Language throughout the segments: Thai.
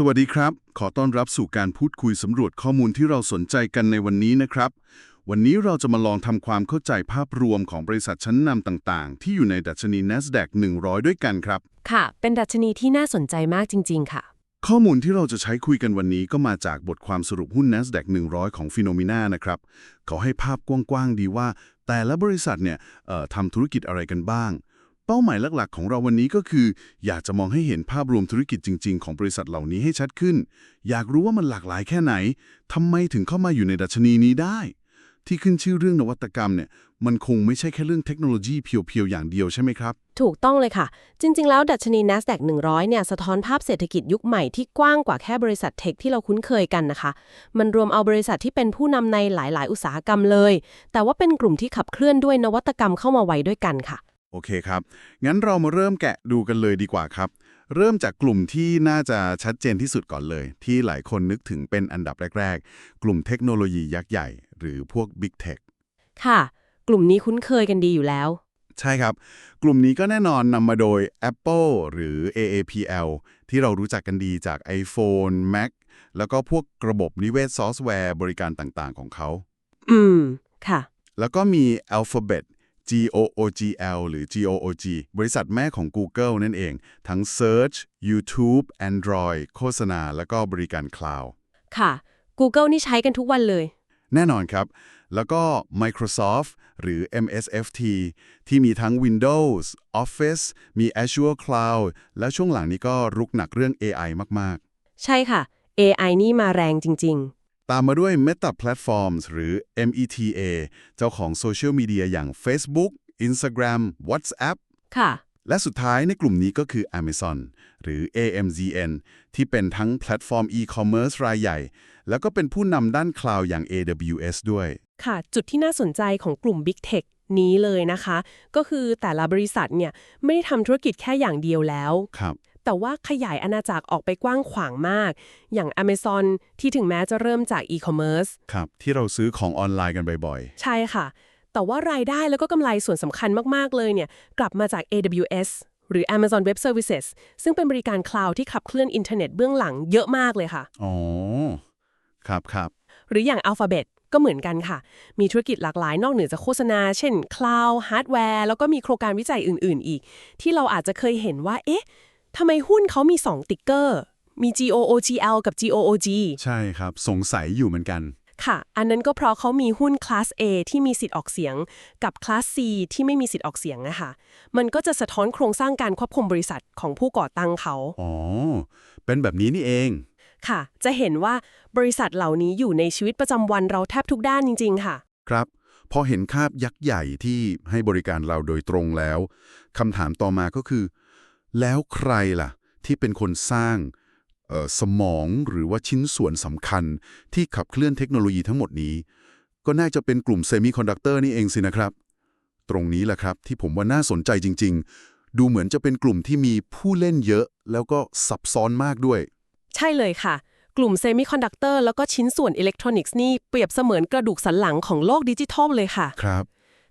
สวัสดีครับ ขอต้อนรับสู่การพูดคุยสำรวจข้อมูลที่เราสนใจกันในวันนี้นะครับ วันนี้เราจะมาลองทำความเข้าใจภาพรวมของบริษัทชั้นนำต่างๆ ที่อยู่ในดัชนี NASDAQ 100 ด้วยกันครับ ค่ะ เป็นดัชนีที่น่าสนใจมากจริง ๆ ค่ะ ข้อมูลที่เราจะใช้คุยกันวันนี้ก็มาจากบทความสรุปหุ้น NASDAQ 100 ของ Phenomena นะครับเขาให้ภาพกว้างๆดีว่า แต่ละบริษัทเนี่ยเอ่อทำธุรกิจอะไรกันบ้าง เป้าหมายหลัก ๆ ของเราวันนี้ก็คือ อยากจะมองให้เห็นภาพรวมธุรกิจจริง ๆ ของบริษัทเหล่านี้ให้ชัดขึ้น อยากรู้ว่ามันหลากหลายแค่ไหนทำไมถึงเข้ามาอยู่ในดัชนีนี้ได้ ที่ขึ้นชื่อเรื่องนวัตกรรมเนี่ยมันคงไม่ใช่แค่เรื่องเทคโนโลยีเพียวๆอย่างเดียวใช่ไหมครับ ถูกต้องเลยค่ะ จริง ๆ แล้วดัชนี NASDAQ 100 เนี่ย สะท้อนภาพเศรษฐกิจยุคใหม่ที่กว้างกว่าแค่บริษัทเทคที่เราคุ้นเคยกันนะคะ มันรวมเอาบริษัทที่เป็นผู้นำในหลาย ๆ อุตสาหกรรมเลย แต่ว่าเป็นกลุ่มที่ขับเคลื่อนด้วยนวัตกรรมเข้ามาไว้ด้วยกันค่ะ โอเคครับ งั้นเรามาเริ่มแกะดูกันเลยดีกว่าครับ เริ่มจากกลุ่มที่น่าจะชัดเจนที่สุดก่อนเลย ที่หลายคนนึกถึงเป็นอันดับแรก ๆ กลุ่มเทคโนโลยียักษ์ใหญ่ หรือพวก Big Tech ค่ะ กลุ่มนี้คุ้นเคยกันดีอยู่แล้ว ใช่ครับ กลุ่มนี้ก็แน่นอนนำมาโดย Apple หรือ AAPL ที่เรารู้จักกันดีจาก iPhone Mac แล้วก็พวกระบบนิเวศซอฟต์แวร์บริการต่างๆ ของเขา อืม ค่ะ แล้วก็มี Alphabet GOOGL หรือ GOOG บริษัทแม่ของ Google นั่นเอง ทั้ง Search YouTube Android โฆษณา แล้วก็บริการ Cloud ค่ะ Google นี่ใช้กันทุกวันเลย แน่นอนครับ แล้วก็ Microsoft หรือ MSFT ที่มีทั้ง Windows Office มี Azure Cloud และช่วงหลังนี้ก็รุกหนักเรื่อง AI มากใช่ค่ะ AI นี่มาแรงจริง ๆ ตามมาด้วย Meta Platforms หรือ META เจ้าของโซเชียลมีเดียอย่าง Facebook Instagram WhatsApp ๆค่ะ และสุดท้ายในกลุ่มนี้ก็คือ Amazon หรือ AMZN ที่เป็นทั้งแพลตฟอร์ม e-commerce รายใหญ่ แล้วก็เป็นผู้นำด้านคลาวด์อย่าง AWS ด้วย ค่ะ จุดที่น่าสนใจของกลุ่ม Big Tech นี้เลยนะคะ ก็คือแต่ละบริษัทเนี่ยไม่ได้ทำธุรกิจแค่อย่างเดียวแล้ว ครับ แต่ว่าขยายอาณาจักรออกไปกว้างขวางมาก อย่าง Amazon ที่ถึงแม้จะเริ่มจาก e-commerce ครับ ที่เราซื้อของออนไลน์กันบ่อยใช่ค่ะ แต่ว่ารายได้แล้วก็กำไรส่วนสำคัญมากๆเลยเนี่ยกลับมาจาก AWS หรือ Amazon Web Services ซึ่งเป็นบริการคลาวด์ที่ขับเคลื่อนอินเทอร์เน็ตเบื้องหลังเยอะมากเลยค่ะ ๆ อ๋อ ครับครับ หรืออย่าง Alphabet ก็เหมือนกันค่ะ มีธุรกิจหลากหลายนอกเหนือจากโฆษณา เช่นคลาวด์ฮาร์ดแวร์ แล้วก็มีโครงการวิจัยอื่น ๆ อีก ที่เราอาจจะเคยเห็นว่า เอ๊ะ ทำไมหุ้นเขามี 2 ติ๊กเกอร์ มี GOOGL กับ GOOG ใช่ครับ สงสัยอยู่เหมือนกัน ค่ะ อันนั้นก็เพราะเขามีหุ้นคลาส A ที่มีสิทธิ์ออกเสียง กับคลาส C ที่ไม่มีสิทธิ์ออกเสียงนะคะมันก็จะสะท้อนโครงสร้างการควบคุมบริษัทของผู้ก่อตั้งเขา อ๋อ เป็นแบบนี้นี่เอง ค่ะ จะเห็นว่าบริษัทเหล่านี้อยู่ในชีวิตประจำวันเราแทบทุกด้านจริง ๆ ค่ะ ครับ พอเห็นคาบยักษ์ใหญ่ที่ให้บริการเราโดยตรงแล้วคำถามต่อมาก็คือ แล้วใครล่ะ ที่เป็นคนสร้างเอ่อสมองหรือว่าชิ้นส่วนสำคัญที่ขับเคลื่อนเทคโนโลยีทั้งหมดนี้ ก็น่าจะเป็นกลุ่มเซมิคอนดักเตอร์นี่เองสินะครับ ตรงนี้แหละครับที่ผมว่าน่าสนใจจริง ๆ ดูเหมือนจะเป็นกลุ่มที่มีผู้เล่นเยอะ แล้วก็ซับซ้อนมากด้วย ใช่เลยค่ะ กลุ่มเซมิคอนดักเตอร์แล้วก็ชิ้นส่วนอิเล็กทรอนิกส์นี่เปรียบเสมือนกระดูกสันหลังของโลกดิจิทัลเลยค่ะ ครับ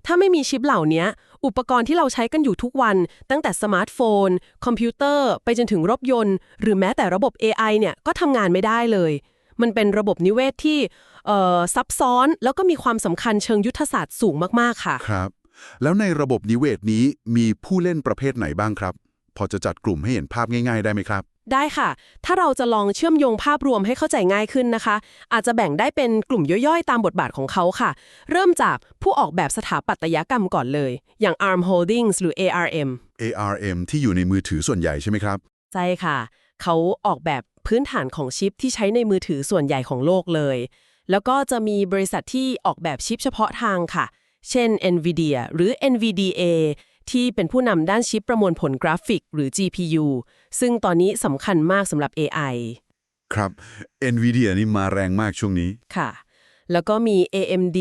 ถ้าไม่มีชิปเหล่านี้ อุปกรณ์ที่เราใช้กันอยู่ทุกวัน ตั้งแต่สมาร์ทโฟน คอมพิวเตอร์ ไปจนถึงรถยนต์ หรือแม้แต่ระบบ AI เนี่ยก็ทำงานไม่ได้เลย มันเป็นระบบนิเวศที่ซับซ้อนแล้วก็มีความสำคัญเชิงยุทธศาสตร์สูงมากๆค่ะ ครับ แล้วในระบบนิเวศนี้มีผู้เล่นประเภทไหนบ้างครับ พอจะจัดกลุ่มให้เห็นภาพง่าย ๆ ได้ไหมครับ ได้ค่ะ ถ้าเราจะลองเชื่อมโยงภาพรวมให้เข้าใจง่ายขึ้นนะคะ อาจจะแบ่งได้เป็นกลุ่มย่อยๆ ตามบทบาทของเขาค่ะ เริ่มจากผู้ออกแบบสถาปัตยกรรมก่อนเลย อย่าง ARM Holdings หรือ ARM ARM ที่อยู่ในมือถือส่วนใหญ่ใช่ไหมครับ ใช่ค่ะ เขาออกแบบพื้นฐานของชิปที่ใช้ในมือถือส่วนใหญ่ของโลกเลย แล้วก็จะมีบริษัทที่ออกแบบชิปเฉพาะทางค่ะ เช่น NVIDIA หรือ NVDA ที่เป็นผู้นำด้านชิปประมวลผลกราฟิก หรือ GPU ซึ่งตอนนี้สำคัญมากสำหรับ AI ครับ NVIDIA นี่มาแรงมากช่วงนี้ ค่ะ แล้วก็มี AMD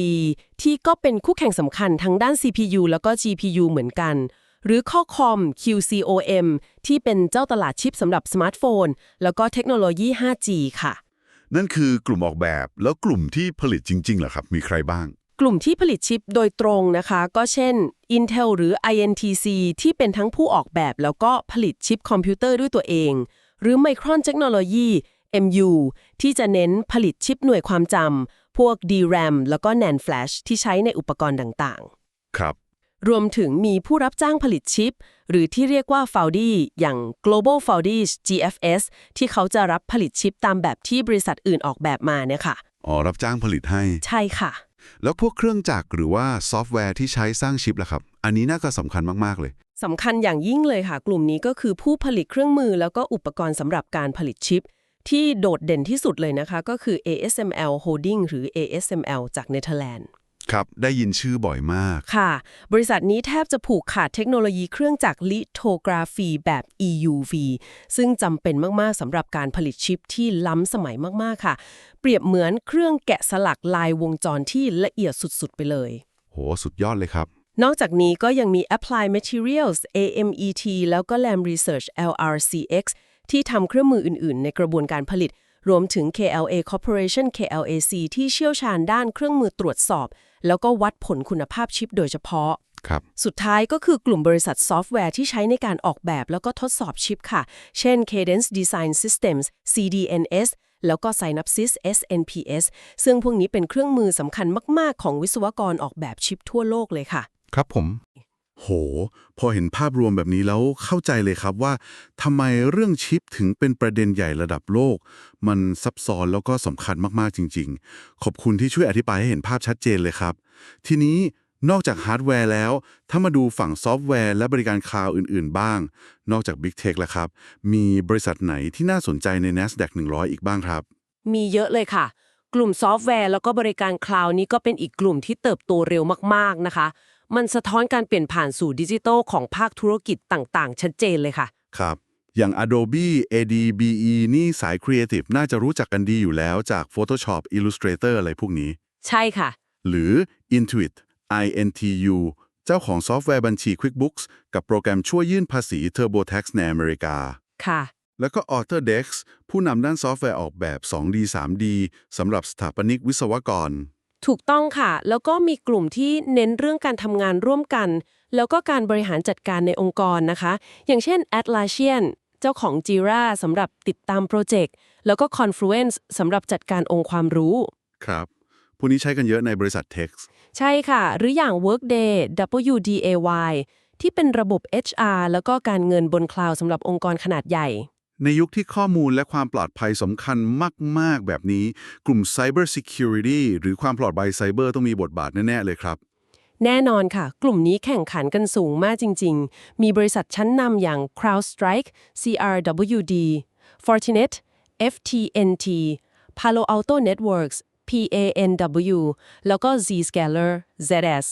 ที่ก็เป็นคู่แข่งสำคัญทั้งด้าน CPU แล้วก็ GPU เหมือนกัน หรือ Qualcomm QCOM ที่เป็นเจ้าตลาดชิปสำหรับสมาร์ทโฟน แล้วก็เทคโนโลยี 5G ค่ะ นั่นคือกลุ่มออกแบบแล้วกลุ่มที่ผลิตจริงๆเหรอครับ มีใครบ้าง กลุ่มที่ผลิตชิปโดยตรงนะคะ ก็เช่น Intel หรือ INTC ที่เป็นทั้งผู้ออกแบบแล้วก็ผลิตชิปคอมพิวเตอร์ด้วยตัวเอง หรือ Micron Technology MU ที่จะเน้นผลิตชิปหน่วยความจำพวก DRAM แล้วก็ NAND Flash ที่ใช้ในอุปกรณ์ต่างๆ ครับ รวมถึงมีผู้รับจ้างผลิตชิป หรือที่เรียกว่า Foundry อย่าง Global Foundries GFS ที่เขาจะรับผลิตชิปตามแบบที่บริษัทอื่นออกแบบมาเนี่ยค่ะ อ๋อ รับจ้างผลิตให้ ใช่ค่ะ แล้วพวกเครื่องจักรหรือว่าซอฟต์แวร์ที่ใช้สร้างชิปล่ะครับ อันนี้น่าก็สำคัญมากๆเลย สำคัญอย่างยิ่งเลยค่ะ กลุ่มนี้ก็คือผู้ผลิตเครื่องมือแล้วก็อุปกรณ์สำหรับการผลิตชิป ที่โดดเด่นที่สุดเลยนะคะ ก็คือ ASML Holding หรือ ASML จากเนเธอร์แลนด์ ครับได้ยินชื่อบ่อยมาก ค่ะ บริษัทนี้แทบจะผูกขาดเทคโนโลยีเครื่องจักรลิโทกราฟีแบบ EUV ซึ่งจำเป็นมาก ๆสำหรับการผลิตชิปที่ล้ำสมัยมาก ๆ ค่ะ เปรียบเหมือนเครื่องแกะสลักลายวงจรที่ละเอียดสุด ๆ ไปเลย โห สุดยอดเลยครับ นอกจากนี้ก็ยังมี Apply Materials AMET แล้วก็ Lam Research LRCX ที่ทำเครื่องมืออื่น ๆ ในกระบวนการผลิต รวมถึง KLA Corporation KLAC ที่เชี่ยวชาญด้านเครื่องมือตรวจสอบ แล้วก็วัดผลคุณภาพชิปโดยเฉพาะ ครับ สุดท้ายก็คือกลุ่มบริษัทซอฟต์แวร์ที่ใช้ในการออกแบบแล้วก็ทดสอบชิปค่ะ เช่น Cadence Design Systems CDNS แล้วก็ Synopsys SNPS ซึ่งพวกนี้เป็นเครื่องมือสำคัญมาก ๆ ของวิศวกรออกแบบชิปทั่วโลกเลยค่ะ ครับผม โห พอเห็นภาพรวมแบบนี้แล้วเข้าใจเลยครับว่าทำไมเรื่องชิปถึงเป็นประเด็นใหญ่ระดับโลก มันซับซ้อนแล้วก็สำคัญมากๆจริง ๆ ขอบคุณที่ช่วยอธิบายให้เห็นภาพชัดเจนเลยครับ ทีนี้นอกจากฮาร์ดแวร์แล้ว ถ้ามาดูฝั่งซอฟต์แวร์และบริการคลาวด์อื่น ๆ บ้าง นอกจาก Big Tech แล้วครับ มีบริษัทไหนที่น่าสนใจใน NASDAQ 100 อีกบ้างครับ มีเยอะเลยค่ะ กลุ่มซอฟต์แวร์แล้วก็บริการคลาวด์นี้ก็เป็นอีกกลุ่มที่เติบโตเร็วมากๆนะคะ มันสะท้อนการเปลี่ยนผ่านสู่ดิจิทัลของภาคธุรกิจต่างๆ ชัดเจนเลยค่ะ ครับ อย่าง Adobe ADBE นี่สาย Creative น่าจะรู้จักกันดีอยู่แล้วจาก Photoshop Illustrator อะไรพวกนี้ ใช่ค่ะ หรือ Intuit INTU เจ้าของซอฟต์แวร์บัญชี QuickBooks กับโปรแกรมช่วยยื่นภาษี TurboTax ในอเมริกา ค่ะ แล้วก็ Autodesk ผู้นำด้านซอฟต์แวร์ออกแบบ 2D 3D สำหรับสถาปนิกวิศวกร ถูกต้องค่ะ แล้วก็มีกลุ่มที่เน้นเรื่องการทำงานร่วมกัน แล้วก็การบริหารจัดการในองค์กรนะคะ อย่างเช่น Atlassian เจ้าของ Jira สำหรับติดตามโปรเจกต์ แล้วก็ Confluence สำหรับจัดการองค์ความรู้ ครับ พวกนี้ใช้กันเยอะในบริษัท Tex ใช่ค่ะ หรืออย่าง Workday WDAY ที่เป็นระบบ HR แล้วก็การเงินบนคลาวด์สำหรับองค์กรขนาดใหญ่ ในยุคที่ข้อมูลและความปลอดภัยสำคัญมาก ๆ แบบนี้ กลุ่ม Cyber Security หรือความปลอดภัยไซเบอร์ต้องมีบทบาทแน่ ๆ เลยครับ แน่นอนค่ะ กลุ่มนี้แข่งขันกันสูงมากจริง ๆ มีบริษัทชั้นนำอย่าง CrowdStrike CRWD Fortinet FTNT Palo Alto Networks PANW แล้วก็ Zscaler ZS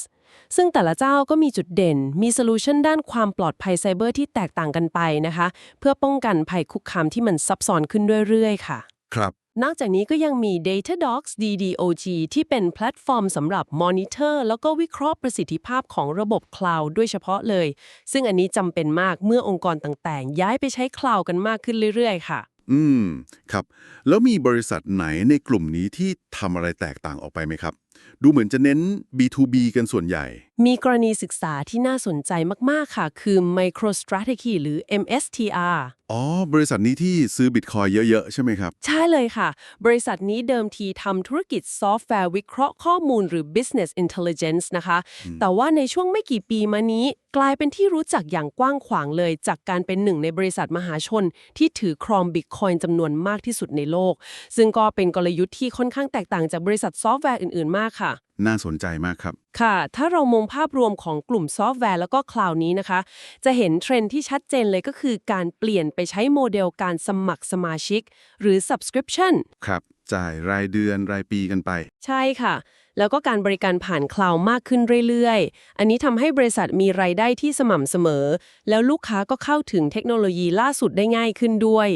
ซึ่งแต่ละเจ้าก็มีจุดเด่น มีโซลูชันด้านความปลอดภัยไซเบอร์ที่แตกต่างกันไปนะคะ เพื่อป้องกันภัยคุกคามที่มันซับซ้อนขึ้นเรื่อยๆ ค่ะ ครับ นอกจากนี้ก็ยังมี Datadogs DDoG ที่เป็นแพลตฟอร์มสำหรับมอนิเตอร์แล้วก็วิเคราะห์ประสิทธิภาพของระบบคลาวด์ด้วยเฉพาะเลย ซึ่งอันนี้จำเป็นมากเมื่อองค์กรต่างๆ ย้ายไปใช้คลาวด์กันมากขึ้นเรื่อยๆ ค่ะ อืม ครับ แล้วมีบริษัทไหนในกลุ่มนี้ที่ทำอะไรแตกต่างออกไปไหมครับ ดูเหมือนจะเน้น B2B กันส่วนใหญ่มีกรณีศึกษาที่น่าสนใจมาก ๆ ค่ะ คือ MicroStrategy หรือ MSTR อ๋อ บริษัทนี้ที่ซื้อบิตคอยเยอะ ๆ ใช่ไหมครับ ใช่เลยค่ะ บริษัทนี้เดิมทีทำธุรกิจซอฟต์แวร์วิเคราะห์ข้อมูลหรือ business intelligence นะคะ แต่ว่าในช่วงไม่กี่ปีมานี้ กลายเป็นที่รู้จักอย่างกว้างขวางเลย จากการเป็นหนึ่งในบริษัทมหาชน ที่ถือครองบิตคอยน์จำนวนมากที่สุดในโลก ซึ่งก็เป็นกลยุทธ์ที่ค่อนข้างแตกต่างจากบริษัทซอฟต์แวร์อื่น ๆ มากค่ะน่าสนใจมากครับ ค่ะ ถ้าเรามองภาพรวมของกลุ่มซอฟต์แวร์แล้วก็คลาวด์นี้นะคะ จะเห็นเทรนด์ที่ชัดเจนเลยก็คือการเปลี่ยนไปใช้โมเดลการสมัครสมาชิก หรือ subscription ครับ จ่ายรายเดือนรายปีกันไป ใช่ค่ะ แล้วก็การบริการผ่านคลาวด์มากขึ้นเรื่อยๆ อันนี้ทำให้บริษัทมีรายได้ที่สม่ำเสมอ แล้วลูกค้าก็เข้าถึงเทคโนโลยีล่าสุดได้ง่ายขึ้นด้วย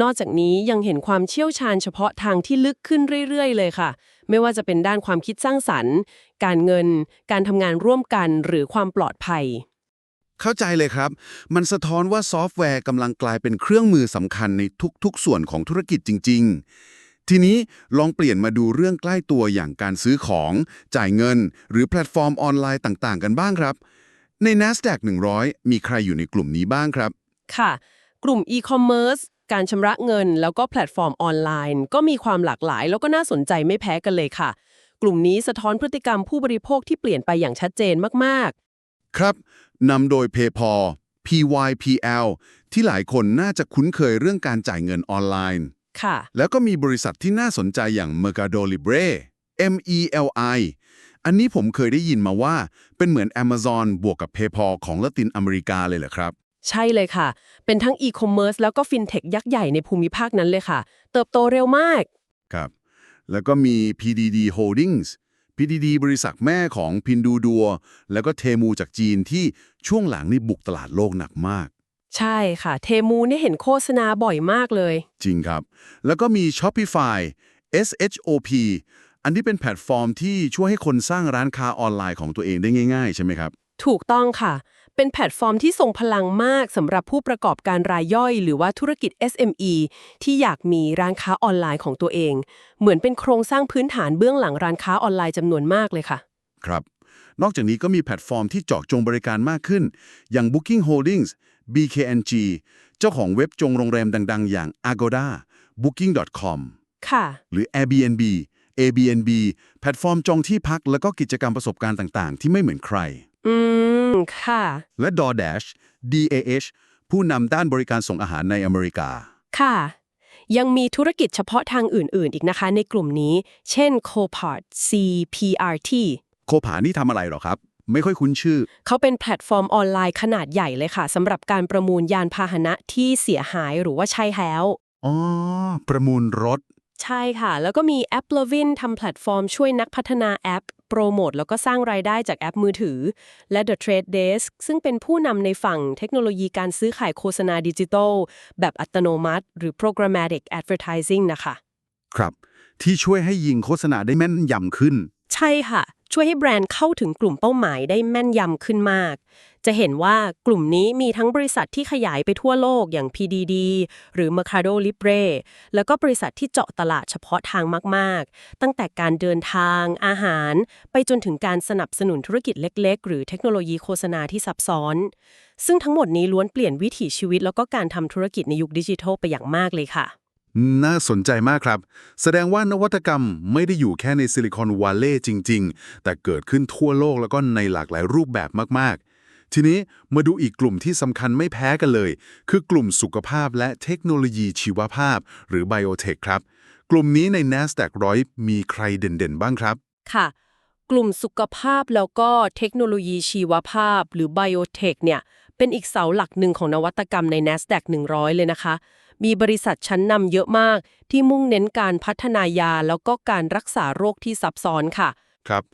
นอกจากนี้ยังเห็นความเชี่ยวชาญเฉพาะทางที่ลึกขึ้นเรื่อย ๆ เลยค่ะ ไม่ว่าจะเป็นด้านความคิดสร้างสรรค์ การเงิน การทำงานร่วมกันหรือความปลอดภัย เข้าใจเลยครับ มันสะท้อนว่าซอฟต์แวร์กำลังกลายเป็นเครื่องมือสำคัญในทุกๆ ส่วนของธุรกิจจริง ๆ ทีนี้ลองเปลี่ยนมาดูเรื่องใกล้ตัวอย่างการซื้อของ จ่ายเงิน หรือแพลตฟอร์มออนไลน์ต่างๆ กันบ้างครับ ใน NASDAQ 100 มีใครอยู่ในกลุ่มนี้บ้างครับ ค่ะ กลุ่ม e-commerce การชำระเงิน แล้วก็แพลตฟอร์มออนไลน์ ก็มีความหลากหลาย แล้วก็น่าสนใจไม่แพ้กันเลยค่ะ กลุ่มนี้สะท้อนพฤติกรรมผู้บริโภคที่เปลี่ยนไปอย่างชัดเจนมากครับนำโดย PayPal PYPL ที่หลายคนน่าจะคุ้นเคยเรื่องการจ่ายเงินออนไลน์ๆค่ะ แล้วก็มีบริษัทที่น่าสนใจอย่าง Mercado Libre MELI อันนี้ผมเคยได้ยินมาว่าเป็นเหมือน Amazon บวกกับ PayPal ของละตินอเมริกาเลยเหรอครับ ใช่เลยค่ะ เป็นทั้งอีคอมเมิร์ซแล้วก็ฟินเทคยักษ์ใหญ่ในภูมิภาคนั้นเลยค่ะ เติบโตเร็วมาก ครับ แล้วก็มี PDD Holdings PDD บริษัทแม่ของพินดูดัว แล้วก็เทมูจากจีนที่ช่วงหลังนี่บุกตลาดโลกหนักมาก ใช่ค่ะ เทมูเนี่ยเห็นโฆษณาบ่อยมากเลย จริงครับ แล้วก็มี Shopify SHOP อันนี้เป็นแพลตฟอร์มที่ช่วยให้คนสร้างร้านค้าออนไลน์ของตัวเองได้ง่าย ๆ ใช่ไหมครับ ถูกต้องค่ะ เป็นแพลตฟอร์มที่ทรงพลังมากสำหรับผู้ประกอบการรายย่อย หรือว่าธุรกิจ SME ที่อยากมีร้านค้าออนไลน์ของตัวเอง เหมือนเป็นโครงสร้างพื้นฐานเบื้องหลังร้านค้าออนไลน์จำนวนมากเลยค่ะ ครับ นอกจากนี้ก็มีแพลตฟอร์มที่เจาะจงบริการมากขึ้น อย่าง Booking Holdings BKNG เจ้าของเว็บจงโรงแรมดัง ๆ อย่าง Agoda Booking.com ค่ะ หรือ Airbnb Airbnb แพลตฟอร์มจองที่พักแล้วก็กิจกรรมประสบการณ์ต่าง ๆ ที่ไม่เหมือนใครอืม ค่ะ และ DoorDash DAH ผู้นำด้านบริการส่งอาหารในอเมริกา ค่ะ ยังมีธุรกิจเฉพาะทางอื่น ๆ อีกนะคะ ในกลุ่มนี้ เช่น Copart CPRT โคผานี่ทำอะไรหรอครับ ไม่ค่อยคุ้นชื่อ เขาเป็นแพลตฟอร์มออนไลน์ขนาดใหญ่เลยค่ะสำหรับการประมูลยานพาหนะที่เสียหายหรือว่าใช้แล้ว อ๋อ ประมูลรถ ใช่ค่ะ แล้วก็มีแอป l o v i n ทำแพลตฟอร์มช่วยนักพัฒนาแอป โปรโมทแล้วก็สร้างรายได้จากแอปมือถือ และ The Trade Desk ซึ่งเป็นผู้นำในฝั่งเทคโนโลยีการซื้อขายโฆษณาดิจิทัล แบบอัตโนมัติ หรือ programmatic advertising นะคะ ครับ ที่ช่วยให้ยิงโฆษณาได้แม่นยำขึ้น ใช่ค่ะ ช่วยให้แบรนด์เข้าถึงกลุ่มเป้าหมายได้แม่นยำขึ้นมาก จะเห็นว่ากลุ่มนี้มีทั้งบริษัทที่ขยายไปทั่วโลกอย่าง PDD หรือ Mercado Libre แล้วก็บริษัทที่เจาะตลาดเฉพาะทางมาก ๆ ตั้งแต่การเดินทาง อาหาร ไปจนถึงการสนับสนุนธุรกิจเล็ก ๆ หรือเทคโนโลยีโฆษณาที่ซับซ้อน ซึ่งทั้งหมดนี้ล้วนเปลี่ยนวิถีชีวิตแล้วก็การทำธุรกิจในยุคดิจิทัลไปอย่างมากเลยค่ะ น่าสนใจมากครับ แสดงว่านวัตกรรมไม่ได้อยู่แค่ในซิลิคอนวัลเลย์จริง ๆ แต่เกิดขึ้นทั่วโลกแล้วก็ในหลากหลายรูปแบบมาก ๆ ทีนี้มาดูอีกกลุ่มที่สำคัญไม่แพ้กันเลย คือกลุ่มสุขภาพและเทคโนโลยีชีวภาพ หรือไบโอเทคครับ กลุ่มนี้ใน NASDAQ ร้อยมีใครเด่นๆ บ้างครับ ค่ะ กลุ่มสุขภาพแล้วก็เทคโนโลยีชีวภาพ หรือไบโอเทคเนี่ยเป็นอีกเสาหลักหนึ่งของนวัตกรรมใน NASDAQ 100 เลยนะคะ มีบริษัทชั้นนำเยอะมาก ที่มุ่งเน้นการพัฒนายาแล้วก็การรักษาโรคที่ซับซ้อนค่ะ ครับ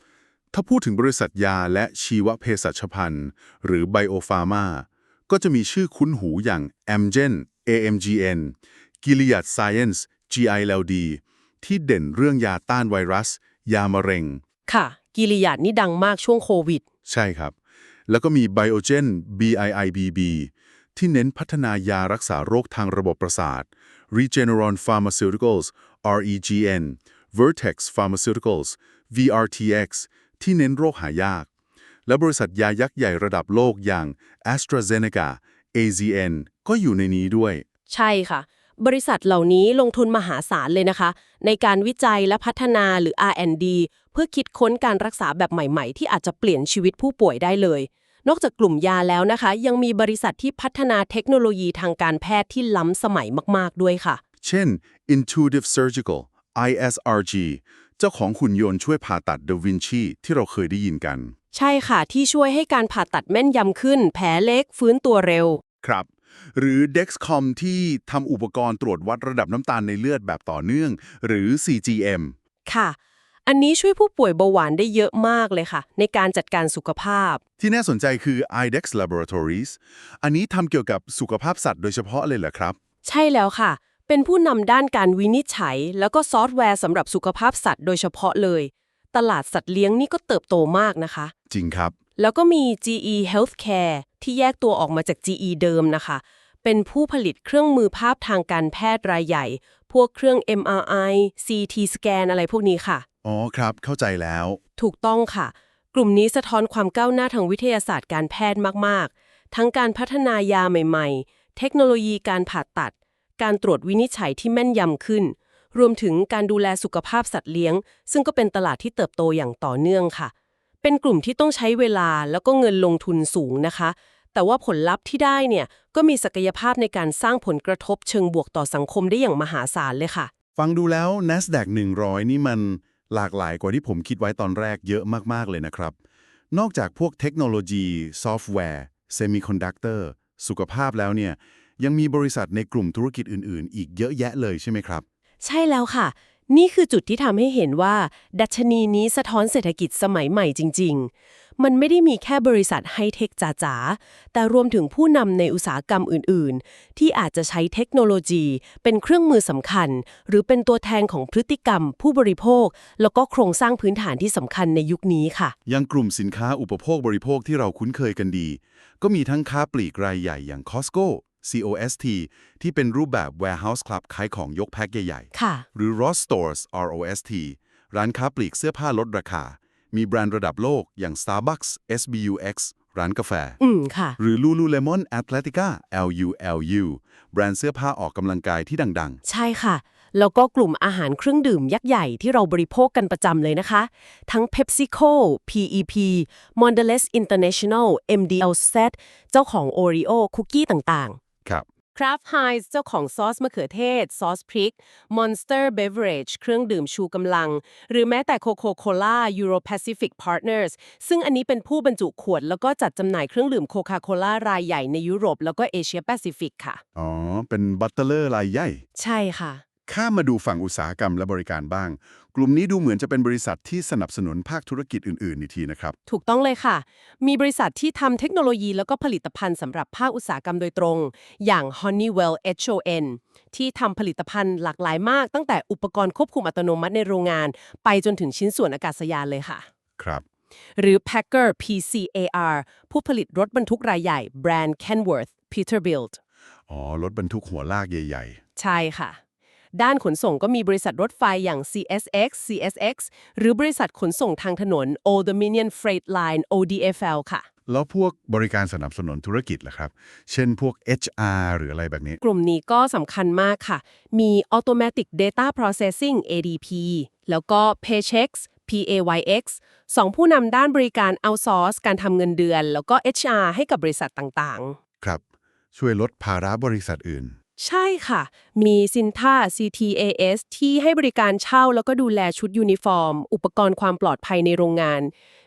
ถ้าพูดถึงบริษัทยาและชีวเภสัชพันธ์ หรือ Biopharma ก็จะมีชื่อคุ้นหูอย่าง Amgen AMGN Gilead Science GILD ที่เด่นเรื่องยาต้านไวรัส ยามะเร็ง ค่ะ กิริยาดนี่ดังมากช่วงโควิด ใช่ครับ แล้วก็มี Biogen BIIBB ที่เน้นพัฒนายารักษาโรคทางระบบประสาท Regeneron Pharmaceuticals REGN Vertex Pharmaceuticals VRTX ที่เน้นโรคหายาก และบริษัทยายักษ์ใหญ่ระดับโลกอย่าง AstraZeneca AZN ก็อยู่ในนี้ด้วย ใช่ค่ะ บริษัทเหล่านี้ลงทุนมหาศาลเลยนะคะ ในการวิจัยและพัฒนาหรือ R&D เพื่อคิดค้นการรักษาแบบใหม่ ๆ ที่อาจจะเปลี่ยนชีวิตผู้ป่วยได้เลย นอกจากกลุ่มยาแล้วนะคะ ยังมีบริษัทที่พัฒนาเทคโนโลยีทางการแพทย์ที่ล้ำสมัยมาก ๆ ด้วยค่ะ เช่น Intuitive Surgical ISRG เจ้าของหุ่นยนต์ช่วยผ่าตัด Da Vinci ที่เราเคยได้ยินกัน ใช่ค่ะที่ช่วยให้การผ่าตัดแม่นยำขึ้น แผลเล็กฟื้นตัวเร็ว ครับ หรือ Dexcom ที่ทำอุปกรณ์ตรวจวัดระดับน้ำตาลในเลือดแบบต่อเนื่อง หรือ CGM ค่ะ อันนี้ช่วยผู้ป่วยเบาหวานได้เยอะมากเลยค่ะ ในการจัดการสุขภาพ ที่น่าสนใจคือ IDEX Laboratories อันนี้ทำเกี่ยวกับสุขภาพสัตว์โดยเฉพาะเลยเหรอครับ ใช่แล้วค่ะ เป็นผู้นำด้านการวินิจฉัย แล้วก็ซอฟต์แวร์สำหรับสุขภาพสัตว์โดยเฉพาะเลย ตลาดสัตว์เลี้ยงนี่ก็เติบโตมากนะคะ จริงครับ แล้วก็มี GE Healthcare ที่แยกตัวออกมาจาก GE เดิมนะคะ เป็นผู้ผลิตเครื่องมือภาพทางการแพทย์รายใหญ่ พวกเครื่อง MRI CT สแกนอะไรพวกนี้ค่ะ อ๋อครับ เข้าใจแล้ว ถูกต้องค่ะ กลุ่มนี้สะท้อนความก้าวหน้าทางวิทยาศาสตร์การแพทย์มาก ๆ ทั้งการพัฒนายาใหม่ ๆ เทคโนโลยีการผ่าตัด การตรวจวินิจฉัยที่แม่นยำขึ้น รวมถึงการดูแลสุขภาพสัตว์เลี้ยง ซึ่งก็เป็นตลาดที่เติบโตอย่างต่อเนื่องค่ะ เป็นกลุ่มที่ต้องใช้เวลาแล้วก็เงินลงทุนสูงนะคะ แต่ว่าผลลัพธ์ที่ได้เนี่ยก็มีศักยภาพในการสร้างผลกระทบเชิงบวกต่อสังคมได้อย่างมหาศาลเลยค่ะ ฟังดูแล้ว NASDAQ 100 นี่มัน หลากหลายกว่าที่ผมคิดไว้ตอนแรกเยอะมากๆเลยนะครับ นอกจากพวกเทคโนโลยีซอฟต์แวร์เซมิคอนดักเตอร์สุขภาพแล้วเนี่ยยังมีบริษัทในกลุ่มธุรกิจอื่น ๆ อีกเยอะแยะเลยใช่ไหมครับ ใช่แล้วค่ะ นี่คือจุดที่ทำให้เห็นว่า ดัชนีนี้สะท้อนเศรษฐกิจสมัยใหม่จริง ๆ มันไม่ได้มีแค่บริษัทไฮเทคจ๋าๆ แต่รวมถึงผู้นำในอุตสาหกรรมอื่นๆ ที่อาจจะใช้เทคโนโลยี เป็นเครื่องมือสำคัญ หรือเป็นตัวแทนของพฤติกรรม ผู้บริโภค แล้วก็โครงสร้างพื้นฐานที่สำคัญในยุคนี้ค่ะ ยังกลุ่มสินค้าอุปโภคบริโภคที่เราคุ้นเคยกันดี ก็มีทั้งค้าปลีกรายใหญ่อย่าง Costco COST ที่เป็นรูปแบบ warehouse club ขายของยกแพ็คใหญ่ค่ะๆหรือ Ross Stores ROST ร้านค้าปลีกเสื้อผ้าลดราคา มีแบรนด์ระดับโลกอย่าง Starbucks SBUX ร้านกาแฟ อืมค่ะ หรือ Lululemon Athletica LULU แบรนด์เสื้อผ้าออกกำลังกายที่ดังใช่ค่ะ แล้วก็กลุ่มอาหารเครื่องดื่มยักษ์ใหญ่ที่เราบริโภคกันประจำเลยนะคะ ทั้ง PepsiCo PEP Mondelez International MDLZ เจ้าของ Oreo คุกกี้ต่างๆ ครับ ๆ Kraft Heinz เจ้าของซอสมะเขือเทศ ซอสพริก Monster Beverage เครื่องดื่มชูกำลัง หรือแม้แต่ Coca-Cola Euro Pacific Partners ซึ่งอันนี้เป็นผู้บรรจุขวด แล้วก็จัดจำหน่ายเครื่องดื่มโคคาโคล่ารายใหญ่ในยุโรป แล้วก็เอเชียแปซิฟิกค่ะ อ๋อ เป็นบัตเตอร์รายใหญ่ ใช่ค่ะ ข้ามมาดูฝั่งอุตสาหกรรมและบริการบ้าง กลุ่มนี้ดูเหมือนจะเป็นบริษัทที่สนับสนุนภาคธุรกิจอื่นๆอีกทีนะครับ ถูกต้องเลยค่ะ มีบริษัทที่ทำเทคโนโลยีแล้วก็ผลิตภัณฑ์สำหรับภาคอุตสาหกรรมโดยตรง อย่าง Honeywell HON ที่ทำผลิตภัณฑ์หลากหลายมาก ตั้งแต่อุปกรณ์ควบคุมอัตโนมัติในโรงงาน ไปจนถึงชิ้นส่วนอากาศยานเลยค่ะ ครับ หรือ Packer PCAR ผู้ผลิตรถบรรทุกรายใหญ่ แบรนด์ Kenworth Peterbilt อ๋อ รถบรรทุกหัวลากใหญ่ใช่ค่ะ ด้านขนส่งก็มีบริษัทรถไฟอย่าง CSX CSX หรือบริษัทขนส่งทางถนน Old Dominion Freight Line ODFL ค่ะๆแล้วพวกบริการสนับสนุนธุรกิจล่ะครับ เช่นพวก HR หรืออะไรแบบนี้ กลุ่มนี้ก็สำคัญมากค่ะ มี Automatic Data Processing ADP แล้วก็ Paychex PAYX สองผู้นำด้านบริการ outsource การทำเงินเดือน แล้วก็ HR ให้กับบริษัทต่างๆ ครับ ช่วยลดภาระบริษัทอื่น ใช่ค่ะ มีซินท่า CTAS ที่ให้บริการเช่าแล้วก็ดูแลชุดยูนิฟอร์ม อุปกรณ์ความปลอดภัยในโรงงาน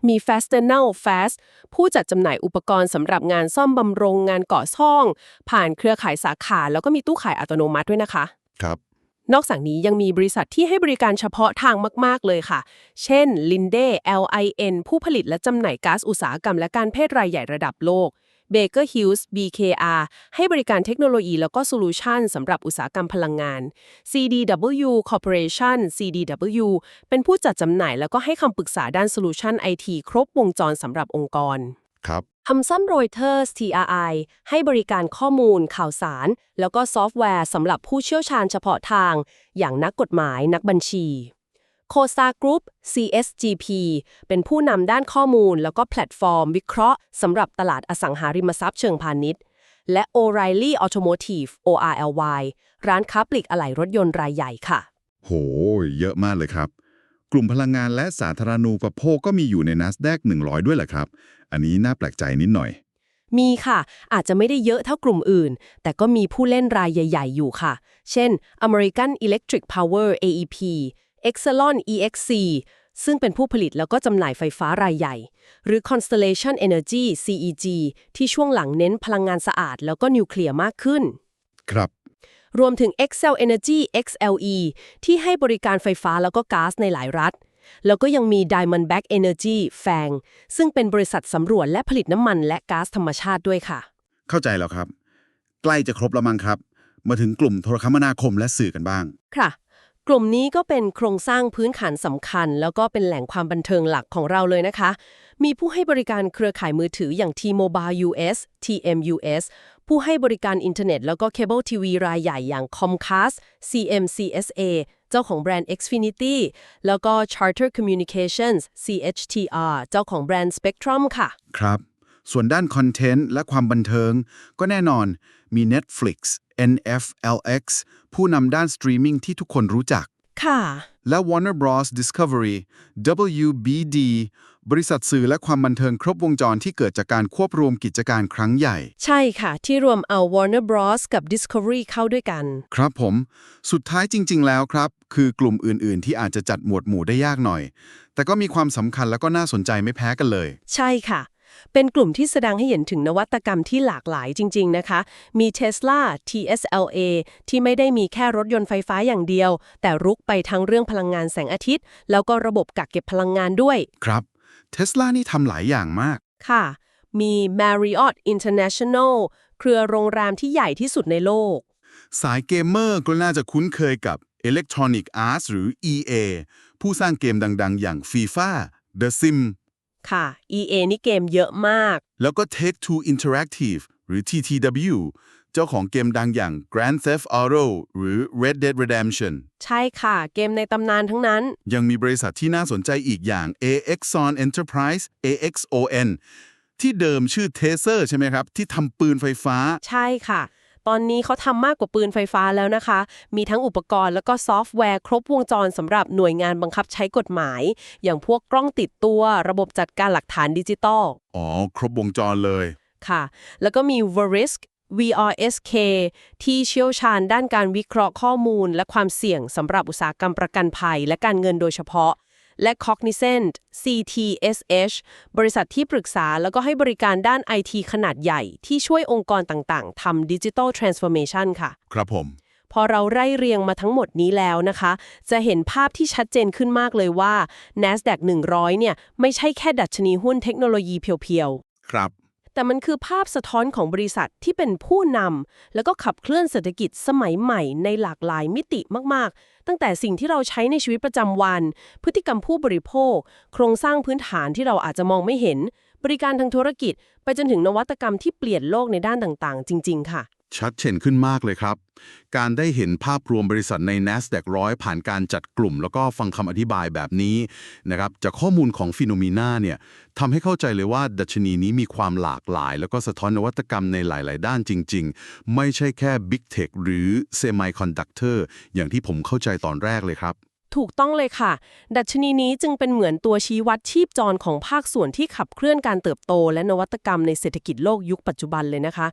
มี Fastenal Fast ผู้จัดจำหน่ายอุปกรณ์สำหรับงานซ่อมบำรุงงานก่อสร้าง ผ่านเครือข่ายสาขา แล้วก็มีตู้ขายอัตโนมัติด้วยนะคะ ครับ นอกจากนี้ยังมีบริษัทที่ให้บริการเฉพาะทางมาก ๆ เลยค่ะ เช่น Linde LIN ผู้ผลิตและจำหน่ายก๊าซอุตสาหกรรมและการแพทย์รายใหญ่ระดับโลก Baker Hughes BKR ให้บริการเทคโนโลยีแล้วก็โซลูชันสำหรับอุตสาหกรรมพลังงาน CDW Corporation CDW เป็นผู้จัดจำหน่ายแล้วก็ให้คำปรึกษาด้านโซลูชัน IT ครบวงจรสำหรับองค์กรครับทำซ้ำ Reuters TRI ให้บริการข้อมูล ข่าวสาร แล้วก็ซอฟต์แวร์สำหรับผู้เชี่ยวชาญเฉพาะทาง อย่างนักกฎหมายนักบัญชี c o s a Group CSGP เป็นผู้นำด้านข้อมูล แล้วก็แพลตฟอร์ม วิเคราะห์สำหรับตลาดอสังหาริมทรัพย์เชิงพาณิชย์ และ O'Reilly Automotive ORLY ร้านค้าปลีกอะไหล่รถยนต์รายใหญ่ค่ะ โห เยอะมากเลยครับ กลุ่มพลังงานและสาธารณูปโภคก็มีอยู่ใน NASDAQ 100 ด้วยแหละครับ อันนี้น่าแปลกใจนิดหน่อย มีค่ะ อาจจะไม่ได้เยอะเท่ากลุ่มอื่น แต่ก็มีผู้เล่นรายใหญ่ ๆ อยู่ค่ะ เช่น American Electric Power AEP Exelon EXC ซึ่งเป็นผู้ผลิตแล้วก็จำหน่ายไฟฟ้ารายใหญ่ หรือ Constellation Energy CEG ที่ช่วงหลังเน้นพลังงานสะอาดแล้วก็นิวเคลียร์มากขึ้น ครับ รวมถึง Excel Energy XLE ที่ให้บริการไฟฟ้าแล้วก็ก๊าซในหลายรัฐ แล้วก็ยังมี Diamondback Energy แฟงซึ่งเป็นบริษัทสำรวจและผลิตน้ำมันและก๊าซธรรมชาติด้วยค่ะ เข้าใจแล้วครับ ใกล้จะครบแล้วมั้งครับ มาถึงกลุ่มโทรคมนาคมและสื่อกันบ้าง ค่ะ กลุ่มนี้ก็เป็นโครงสร้างพื้นฐานสำคัญ แล้วก็เป็นแหล่งความบันเทิงหลักของเราเลยนะคะ มีผู้ให้บริการเครือข่ายมือถืออย่าง T-Mobile US TMUS ผู้ให้บริการอินเทอร์เน็ตแล้วก็เคเบิลทีวีรายใหญ่อย่าง Comcast CMCSA เจ้าของแบรนด์ Xfinity แล้วก็ Charter Communications CHTR เจ้าของแบรนด์ Spectrum ค่ะ ครับ ส่วนด้านคอนเทนต์และความบันเทิง ก็แน่นอนมี Netflix NFLX ผู้นำด้านสตรีมมิ่งที่ทุกคนรู้จัก ค่ะ และ Warner Bros Discovery WBD บริษัทสื่อและความบันเทิงครบวงจรที่เกิดจากการควบรวมกิจการครั้งใหญ่ ใช่ค่ะ ที่รวมเอา Warner Bros กับ Discovery เข้าด้วยกัน ครับผม สุดท้ายจริง ๆ แล้วครับ คือกลุ่มอื่น ๆ ที่อาจจะจัดหมวดหมู่ได้ยากหน่อย แต่ก็มีความสำคัญและก็น่าสนใจไม่แพ้กันเลย ใช่ค่ะ เป็นกลุ่มที่แสดงให้เห็นถึงนวัตกรรมที่หลากหลายจริง ๆ นะคะ มี Tesla TSLA ที่ไม่ได้มีแค่รถยนต์ไฟฟ้าอย่างเดียว แต่รุกไปทั้งเรื่องพลังงานแสงอาทิตย์ แล้วก็ระบบกักเก็บพลังงานด้วย ครับเทสลานี่ทำหลายอย่างมาก ค่ะ มี Marriott International เครือโรงแรมที่ใหญ่ที่สุดในโลก สายเกมเมอร์ก็น่าจะคุ้นเคยกับ Electronic Arts หรือ EA ผู้สร้างเกมดัง ๆ อย่าง FIFA The Sim ค่ะ EA นี่เกมเยอะมาก แล้วก็ Take Two Interactive หรือ TTW เจ้าของเกมดังอย่าง Grand Theft Auto หรือ Red Dead Redemption ใช่ค่ะ เกมในตำนานทั้งนั้น ยังมีบริษัทที่น่าสนใจอีกอย่าง AXON Enterprise AXON ที่เดิมชื่อ Taser ใช่ไหมครับ ที่ทำปืนไฟฟ้า ใช่ค่ะ ตอนนี้เขาทำมากกว่าปืนไฟฟ้าแล้วนะคะ มีทั้งอุปกรณ์แล้วก็ซอฟต์แวร์ครบวงจรสำหรับหน่วยงานบังคับใช้กฎหมาย อย่างพวกกล้องติดตัวระบบจัดการหลักฐานดิจิตอล อ๋อ ครบวงจรเลย ค่ะ แล้วก็มี Verisk VRSK ที่เชี่ยวชาญด้านการวิเคราะห์ข้อมูล และความเสี่ยงสำหรับอุตสาหกรรมประกันภัย และการเงินโดยเฉพาะ และ Cognizant CTSH บริษัทที่ปรึกษาแล้วก็ให้บริการด้าน IT ขนาดใหญ่ ที่ช่วยองค์กรต่างๆทำ Digital Transformation ค่ะ ครับผม พอเราไล่เรียงมาทั้งหมดนี้แล้วนะคะ จะเห็นภาพที่ชัดเจนขึ้นมากเลยว่า NASDAQ 100 เนี่ย ไม่ใช่แค่ดัชนีหุ้นเทคโนโลยีเพียวๆ ครับ แต่มันคือภาพสะท้อนของบริษัทที่เป็นผู้นำแล้วก็ขับเคลื่อนเศรษฐกิจสมัยใหม่ในหลากหลายมิติมากๆ ตั้งแต่สิ่งที่เราใช้ในชีวิตประจำวัน พฤติกรรมผู้บริโภค โครงสร้างพื้นฐานที่เราอาจจะมองไม่เห็น บริการทางธุรกิจ ไปจนถึงนวัตกรรมที่เปลี่ยนโลกในด้านต่างๆ จริง ๆ ค่ะ ชัดเจนขึ้นมากเลยครับ การได้เห็นภาพรวมบริษัทใน NASDAQ ร้อยผ่านการจัดกลุ่ม แล้วก็ฟังคำอธิบายแบบนี้นะครับจากข้อมูลของฟิโนมีนาเนี่ยทำให้เข้าใจเลยว่าดัชนีนี้มีความหลากหลาย แล้วก็สะท้อนนวัตกรรมในหลาย ๆ ด้านจริง ๆ ไม่ใช่แค่ Big Tech หรือ Semiconductor อย่างที่ผมเข้าใจตอนแรกเลยครับ ถูกต้องเลยค่ะ ดัชนีนี้จึงเป็นเหมือนตัวชี้วัดชีพจรของภาคส่วนที่ขับเคลื่อนการเติบโต และนวัตกรรมในเศรษฐกิจโลกยุคปัจจุบันเลยนะคะ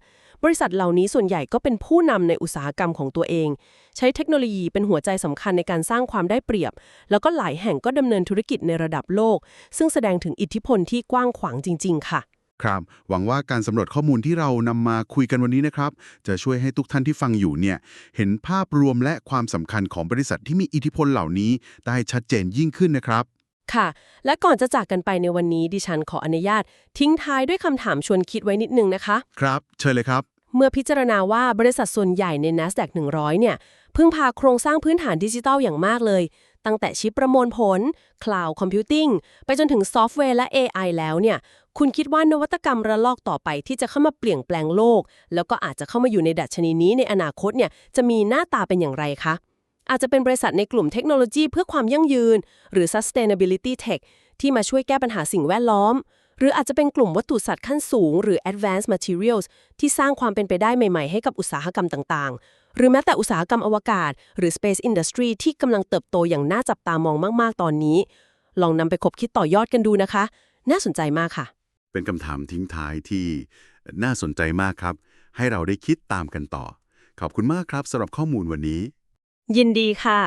บริษัทเหล่านี้ส่วนใหญ่ก็เป็นผู้นำในอุตสาหกรรมของตัวเอง ใช้เทคโนโลยีเป็นหัวใจสำคัญในการสร้างความได้เปรียบ แล้วก็หลายแห่งก็ดำเนินธุรกิจในระดับโลก ซึ่งแสดงถึงอิทธิพลที่กว้างขวางจริง ๆ ค่ะ ครับ หวังว่าการสำรวจข้อมูลที่เรานำมาคุยกันวันนี้นะครับ จะช่วยให้ทุกท่านที่ฟังอยู่เนี่ยเห็นภาพรวมและความสำคัญของบริษัทที่มีอิทธิพลเหล่านี้ได้ชัดเจนยิ่งขึ้นนะครับ ค่ะ และก่อนจะจากกันไปในวันนี้ดิฉันขออนุญาต ทิ้งท้ายด้วยคำถามชวนคิดไว้นิดนึงนะคะ ครับ เชิญเลยครับ เมื่อพิจารณาว่าบริษัทส่วนใหญ่ใน NASDAQ 100 เนี่ยพึ่งพาโครงสร้างพื้นฐานดิจิทัลอย่างมากเลย ตั้งแต่ชิปประมวลผล Cloud Computing ไปจนถึงซอฟต์แวร์และ AI แล้วเนี่ย คุณคิดว่านวัตกรรมระลอกต่อไปที่จะเข้ามาเปลี่ยนแปลงโลก แล้วก็อาจจะเข้ามาอยู่ในดัชนีนี้ในอนาคตเนี่ยจะมีหน้าตาเป็นอย่างไรคะ อาจจะเป็นบริษัทในกลุ่มเทคโนโลยีเพื่อความยั่งยืน หรือ sustainability tech ที่มาช่วยแก้ปัญหาสิ่งแวดล้อม หรืออาจจะเป็นกลุ่มวัตถุสัตว์ขั้นสูง หรือ advanced materials ที่สร้างความเป็นไปได้ใหม่ ๆ ให้กับอุตสาหกรรมต่างๆ หรือแม้แต่อุตสาหกรรมอวกาศ หรือ space industry ที่กำลังเติบโตอย่างน่าจับตามองมาก ๆ ตอนนี้ ลองนำไปคบคิดต่อยอดกันดูนะคะ น่าสนใจมากค่ะ เป็นคำถามทิ้งท้ายที่น่าสนใจมากครับ ให้เราได้คิดตามกันต่อ ขอบคุณมากครับสำหรับข้อมูลวันนี้ ยินดีค่ะ